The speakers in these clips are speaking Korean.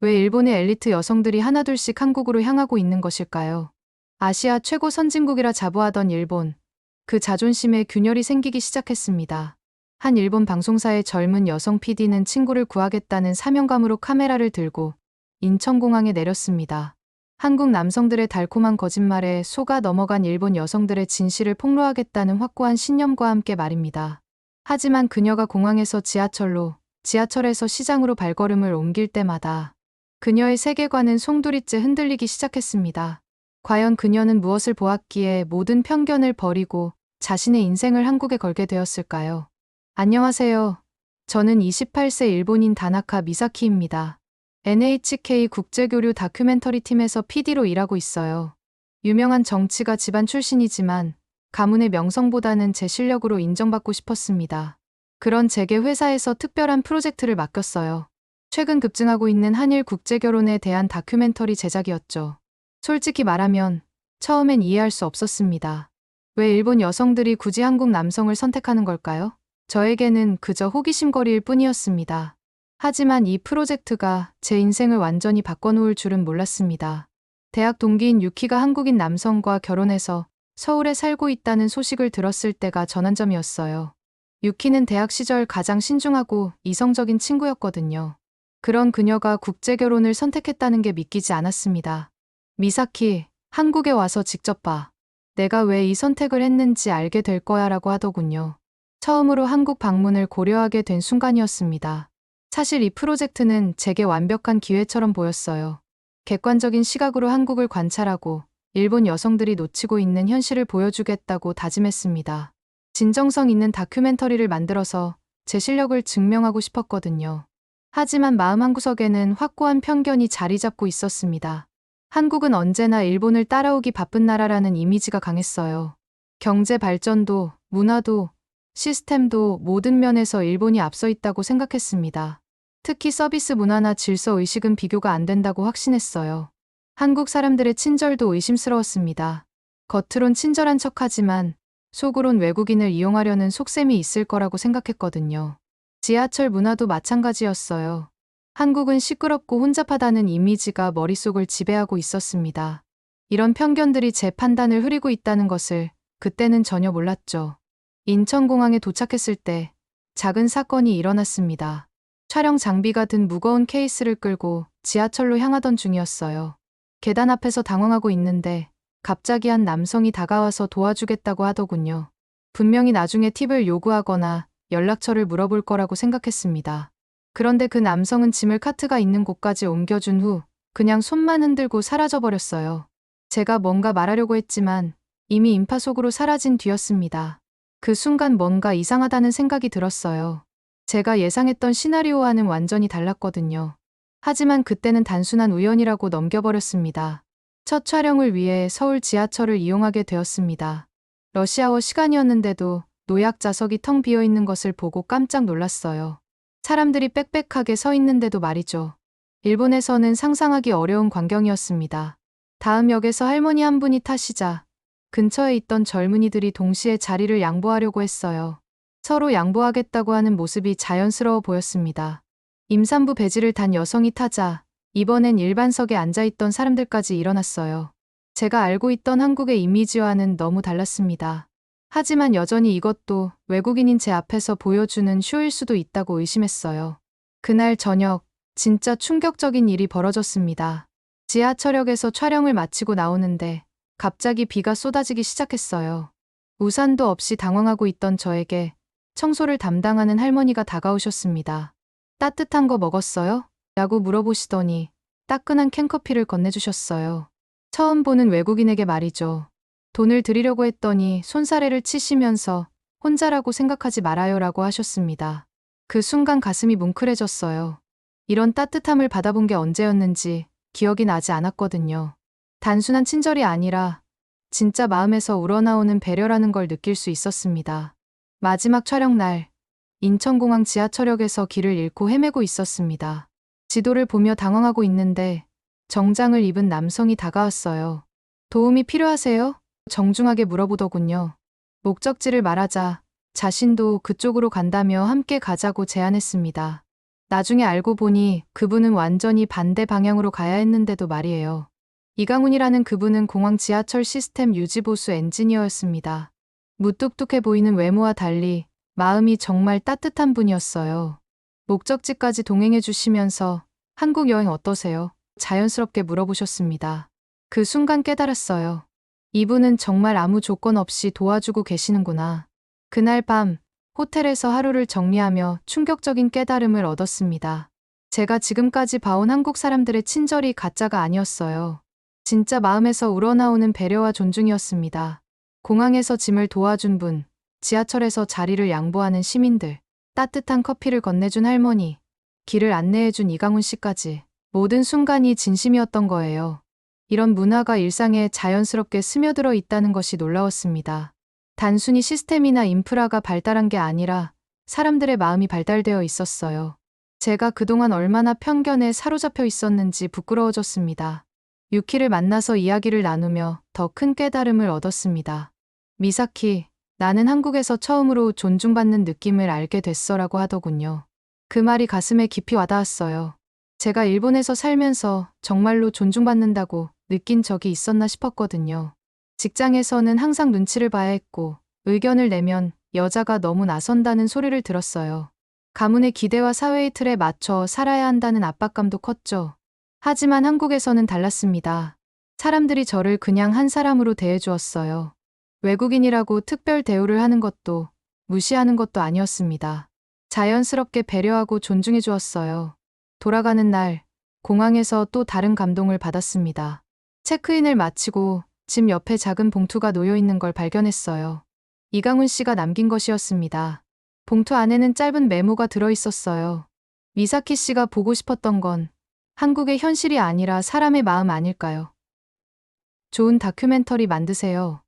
왜 일본의 엘리트 여성들이 하나둘씩 한국으로 향하고 있는 것일까요? 아시아 최고 선진국이라 자부하던 일본. 그 자존심에 균열이 생기기 시작했습니다. 한 일본 방송사의 젊은 여성 PD는 친구를 구하겠다는 사명감으로 카메라를 들고 인천공항에 내렸습니다. 한국 남성들의 달콤한 거짓말에 속아 넘어간 일본 여성들의 진실을 폭로하겠다는 확고한 신념과 함께 말입니다. 하지만 그녀가 공항에서 지하철로, 지하철에서 시장으로 발걸음을 옮길 때마다 그녀의 세계관은 송두리째 흔들리기 시작했습니다. 과연 그녀는 무엇을 보았기에 모든 편견을 버리고 자신의 인생을 한국에 걸게 되었을까요? 안녕하세요. 저는 28세 일본인 다나카 미사키입니다. NHK 국제교류 다큐멘터리 팀에서 PD로 일하고 있어요. 유명한 정치가 집안 출신이지만 가문의 명성보다는 제 실력으로 인정받고 싶었습니다. 그런 제게 회사에서 특별한 프로젝트를 맡겼어요. 최근 급증하고 있는 한일 국제결혼에 대한 다큐멘터리 제작이었죠. 솔직히 말하면 처음엔 이해할 수 없었습니다. 왜 일본 여성들이 굳이 한국 남성을 선택하는 걸까요? 저에게는 그저 호기심거리일 뿐이었습니다. 하지만 이 프로젝트가 제 인생을 완전히 바꿔놓을 줄은 몰랐습니다. 대학 동기인 유키가 한국인 남성과 결혼해서 서울에 살고 있다는 소식을 들었을 때가 전환점이었어요. 유키는 대학 시절 가장 신중하고 이성적인 친구였거든요. 그런 그녀가 국제 결혼을 선택했다는 게 믿기지 않았습니다. 미사키, 한국에 와서 직접 봐. 내가 왜 이 선택을 했는지 알게 될 거야 라고 하더군요. 처음으로 한국 방문을 고려하게 된 순간이었습니다. 사실 이 프로젝트는 제게 완벽한 기회처럼 보였어요. 객관적인 시각으로 한국을 관찰하고 일본 여성들이 놓치고 있는 현실을 보여주겠다고 다짐했습니다. 진정성 있는 다큐멘터리를 만들어서 제 실력을 증명하고 싶었거든요. 하지만 마음 한구석에는 확고한 편견이 자리 잡고 있었습니다. 한국은 언제나 일본을 따라오기 바쁜 나라라는 이미지가 강했어요. 경제 발전도, 문화도, 시스템도 모든 면에서 일본이 앞서 있다고 생각했습니다. 특히 서비스 문화나 질서 의식은 비교가 안 된다고 확신했어요. 한국 사람들의 친절도 의심스러웠습니다. 겉으론 친절한 척하지만 속으론 외국인을 이용하려는 속셈이 있을 거라고 생각했거든요. 지하철 문화도 마찬가지였어요. 한국은 시끄럽고 혼잡하다는 이미지가 머릿속을 지배하고 있었습니다. 이런 편견들이 제 판단을 흐리고 있다는 것을 그때는 전혀 몰랐죠. 인천공항에 도착했을 때 작은 사건이 일어났습니다. 촬영 장비가 든 무거운 케이스를 끌고 지하철로 향하던 중이었어요. 계단 앞에서 당황하고 있는데 갑자기 한 남성이 다가와서 도와주겠다고 하더군요. 분명히 나중에 팁을 요구하거나 연락처를 물어볼 거라고 생각했습니다. 그런데 그 남성은 짐을 카트가 있는 곳까지 옮겨준 후 그냥 손만 흔들고 사라져버렸어요. 제가 뭔가 말하려고 했지만 이미 인파 속으로 사라진 뒤였습니다. 그 순간 뭔가 이상하다는 생각이 들었어요. 제가 예상했던 시나리오와는 완전히 달랐거든요. 하지만 그때는 단순한 우연이라고 넘겨버렸습니다. 첫 촬영을 위해 서울 지하철을 이용하게 되었습니다. 러시아워 시간이었는데도 노약 좌석이 텅 비어 있는 것을 보고 깜짝 놀랐어요. 사람들이 빽빽하게 서 있는데도 말이죠. 일본에서는 상상하기 어려운 광경이었습니다. 다음 역에서 할머니 한 분이 타시자 근처에 있던 젊은이들이 동시에 자리를 양보하려고 했어요. 서로 양보하겠다고 하는 모습이 자연스러워 보였습니다. 임산부 배지를 단 여성이 타자 이번엔 일반석에 앉아있던 사람들까지 일어났어요. 제가 알고 있던 한국의 이미지와는 너무 달랐습니다. 하지만 여전히 이것도 외국인인 제 앞에서 보여주는 쇼일 수도 있다고 의심했어요. 그날 저녁, 진짜 충격적인 일이 벌어졌습니다. 지하철역에서 촬영을 마치고 나오는데 갑자기 비가 쏟아지기 시작했어요. 우산도 없이 당황하고 있던 저에게 청소를 담당하는 할머니가 다가오셨습니다. 따뜻한 거 먹었어요? 라고 물어보시더니 따끈한 캔커피를 건네주셨어요. 처음 보는 외국인에게 말이죠. 돈을 드리려고 했더니 손사래를 치시면서 혼자라고 생각하지 말아요 라고 하셨습니다. 그 순간 가슴이 뭉클해졌어요. 이런 따뜻함을 받아본 게 언제였는지 기억이 나지 않았거든요. 단순한 친절이 아니라 진짜 마음에서 우러나오는 배려라는 걸 느낄 수 있었습니다. 마지막 촬영 날, 인천공항 지하철역에서 길을 잃고 헤매고 있었습니다. 지도를 보며 당황하고 있는데 정장을 입은 남성이 다가왔어요. 도움이 필요하세요? 정중하게 물어보더군요. 목적지를 말하자 자신도 그쪽으로 간다며 함께 가자고 제안했습니다. 나중에 알고 보니 그분은 완전히 반대 방향으로 가야 했는데도 말이에요. 이강훈이라는 그분은 공항 지하철 시스템 유지보수 엔지니어였습니다. 무뚝뚝해 보이는 외모와 달리 마음이 정말 따뜻한 분이었어요. 목적지까지 동행해 주시면서 한국 여행 어떠세요? 자연스럽게 물어보셨습니다. 그 순간 깨달았어요. 이분은 정말 아무 조건 없이 도와주고 계시는구나. 그날 밤 호텔에서 하루를 정리하며 충격적인 깨달음을 얻었습니다. 제가 지금까지 봐온 한국 사람들의 친절이 가짜가 아니었어요. 진짜 마음에서 우러나오는 배려와 존중이었습니다. 공항에서 짐을 도와준 분, 지하철에서 자리를 양보하는 시민들, 따뜻한 커피를 건네준 할머니, 길을 안내해준 이강훈 씨까지 모든 순간이 진심이었던 거예요. 이런 문화가 일상에 자연스럽게 스며들어 있다는 것이 놀라웠습니다. 단순히 시스템이나 인프라가 발달한 게 아니라 사람들의 마음이 발달되어 있었어요. 제가 그동안 얼마나 편견에 사로잡혀 있었는지 부끄러워졌습니다. 유키를 만나서 이야기를 나누며 더 큰 깨달음을 얻었습니다. 미사키, 나는 한국에서 처음으로 존중받는 느낌을 알게 됐어라고 하더군요. 그 말이 가슴에 깊이 와닿았어요. 제가 일본에서 살면서 정말로 존중받는다고 느낀 적이 있었나 싶었거든요. 직장에서는 항상 눈치를 봐야 했고 의견을 내면 여자가 너무 나선다는 소리를 들었어요. 가문의 기대와 사회의 틀에 맞춰 살아야 한다는 압박감도 컸죠. 하지만 한국에서는 달랐습니다. 사람들이 저를 그냥 한 사람으로 대해주었어요. 외국인이라고 특별 대우를 하는 것도 무시하는 것도 아니었습니다. 자연스럽게 배려하고 존중해 주었어요. 돌아가는 날, 공항에서 또 다른 감동을 받았습니다. 체크인을 마치고 짐 옆에 작은 봉투가 놓여 있는 걸 발견했어요. 이강훈 씨가 남긴 것이었습니다. 봉투 안에는 짧은 메모가 들어 있었어요. 미사키 씨가 보고 싶었던 건 한국의 현실이 아니라 사람의 마음 아닐까요? 좋은 다큐멘터리 만드세요.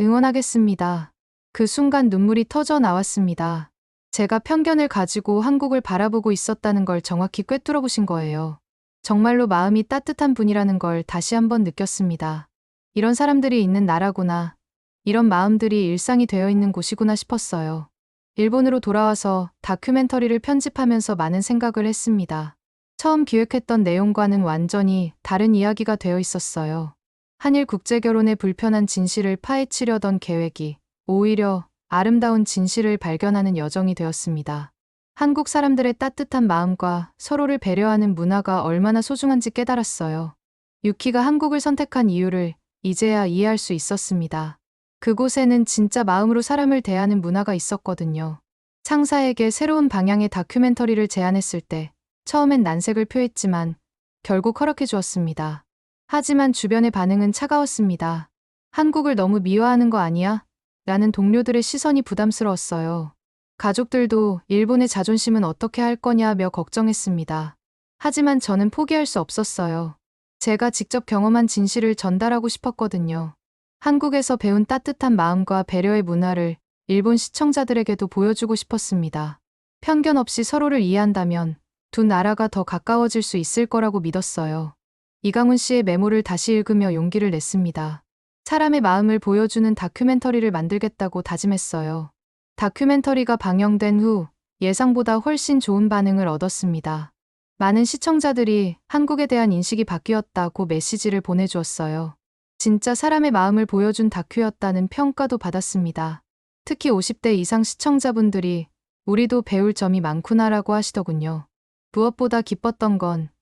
응원하겠습니다. 그 순간 눈물이 터져 나왔습니다. 제가 편견을 가지고 한국을 바라보고 있었다는 걸 정확히 꿰뚫어 보신 거예요. 정말로 마음이 따뜻한 분이라는 걸 다시 한번 느꼈습니다. 이런 사람들이 있는 나라구나. 이런 마음들이 일상이 되어 있는 곳이구나 싶었어요. 일본으로 돌아와서 다큐멘터리를 편집하면서 많은 생각을 했습니다. 처음 기획했던 내용과는 완전히 다른 이야기가 되어 있었어요. 한일 국제결혼의 불편한 진실을 파헤치려던 계획이 오히려 아름다운 진실을 발견하는 여정이 되었습니다. 한국 사람들의 따뜻한 마음과 서로를 배려하는 문화가 얼마나 소중한지 깨달았어요. 유키가 한국을 선택한 이유를 이제야 이해할 수 있었습니다. 그곳에는 진짜 마음으로 사람을 대하는 문화가 있었거든요. 창사에게 새로운 방향의 다큐멘터리를 제안했을 때 처음엔 난색을 표했지만 결국 허락해 주었습니다. 하지만 주변의 반응은 차가웠습니다. 한국을 너무 미화하는 거 아니야? 라는 동료들의 시선이 부담스러웠어요. 가족들도 일본의 자존심은 어떻게 할 거냐며 걱정했습니다. 하지만 저는 포기할 수 없었어요. 제가 직접 경험한 진실을 전달하고 싶었거든요. 한국에서 배운 따뜻한 마음과 배려의 문화를 일본 시청자들에게도 보여주고 싶었습니다. 편견 없이 서로를 이해한다면 두 나라가 더 가까워질 수 있을 거라고 믿었어요. 이강훈 씨의 메모를 다시 읽으며 용기를 냈습니다. 사람의 마음을 보여주는 다큐멘터리를 만들겠다고 다짐했어요. 다큐멘터리가 방영된 후 예상보다 훨씬 좋은 반응을 얻었습니다. 많은 시청자들이 한국에 대한 인식이 바뀌었다고 메시지를 보내주었어요. 진짜 사람의 마음을 보여준 다큐였다는 평가도 받았습니다. 특히 50대 이상 시청자분들이 우리도 배울 점이 많구나라고 하시더군요. 무엇보다 기뻤던 건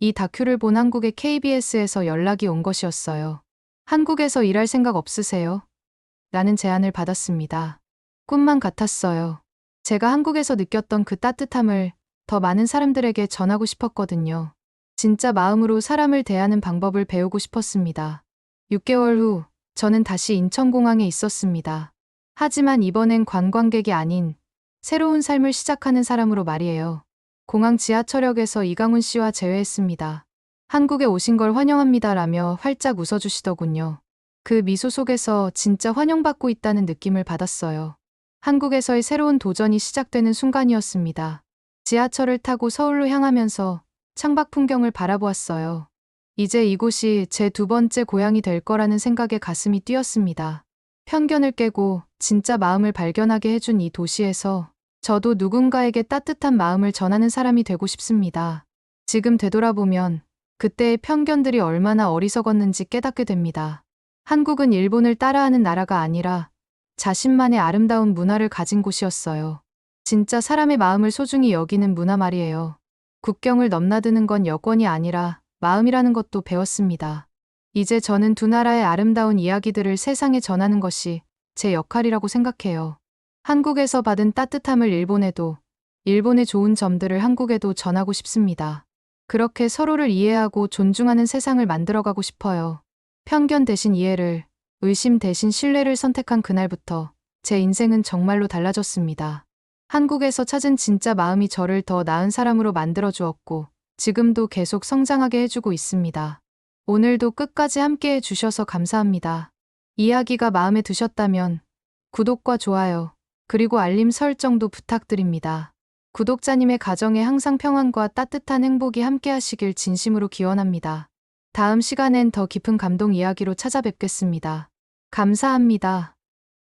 이 다큐를 본 한국의 KBS에서 연락이 온 것이었어요. 한국에서 일할 생각 없으세요? 라는 제안을 받았습니다. 꿈만 같았어요. 제가 한국에서 느꼈던 그 따뜻함을 더 많은 사람들에게 전하고 싶었거든요. 진짜 마음으로 사람을 대하는 방법을 배우고 싶었습니다. 6개월 후 저는 다시 인천공항에 있었습니다. 하지만 이번엔 관광객이 아닌 새로운 삶을 시작하는 사람으로 말이에요. 공항 지하철역에서 이강훈 씨와 재회했습니다. 한국에 오신 걸 환영합니다라며 활짝 웃어주시더군요. 그 미소 속에서 진짜 환영받고 있다는 느낌을 받았어요. 한국에서의 새로운 도전이 시작되는 순간이었습니다. 지하철을 타고 서울로 향하면서 창밖 풍경을 바라보았어요. 이제 이곳이 제 두 번째 고향이 될 거라는 생각에 가슴이 뛰었습니다. 편견을 깨고 진짜 마음을 발견하게 해준 이 도시에서 저도 누군가에게 따뜻한 마음을 전하는 사람이 되고 싶습니다. 지금 되돌아보면 그때의 편견들이 얼마나 어리석었는지 깨닫게 됩니다. 한국은 일본을 따라하는 나라가 아니라 자신만의 아름다운 문화를 가진 곳이었어요. 진짜 사람의 마음을 소중히 여기는 문화 말이에요. 국경을 넘나드는 건 여권이 아니라 마음이라는 것도 배웠습니다. 이제 저는 두 나라의 아름다운 이야기들을 세상에 전하는 것이 제 역할이라고 생각해요. 한국에서 받은 따뜻함을 일본에도, 일본의 좋은 점들을 한국에도 전하고 싶습니다. 그렇게 서로를 이해하고 존중하는 세상을 만들어가고 싶어요. 편견 대신 이해를, 의심 대신 신뢰를 선택한 그날부터 제 인생은 정말로 달라졌습니다. 한국에서 찾은 진짜 마음이 저를 더 나은 사람으로 만들어 주었고, 지금도 계속 성장하게 해주고 있습니다. 오늘도 끝까지 함께 해주셔서 감사합니다. 이야기가 마음에 드셨다면 구독과 좋아요, 그리고 알림 설정도 부탁드립니다. 구독자님의 가정에 항상 평안과 따뜻한 행복이 함께 하시길 진심으로 기원합니다. 다음 시간엔 더 깊은 감동 이야기로 찾아뵙겠습니다. 감사합니다.